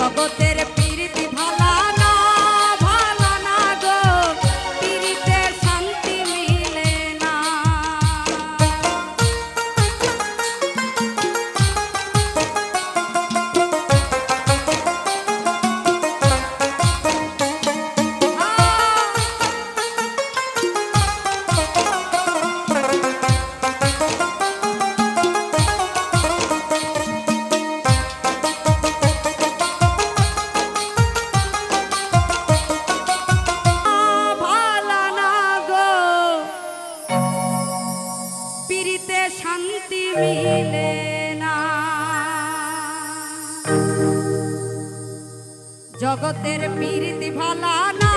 জগতের জগতের পিরিতি ভালা না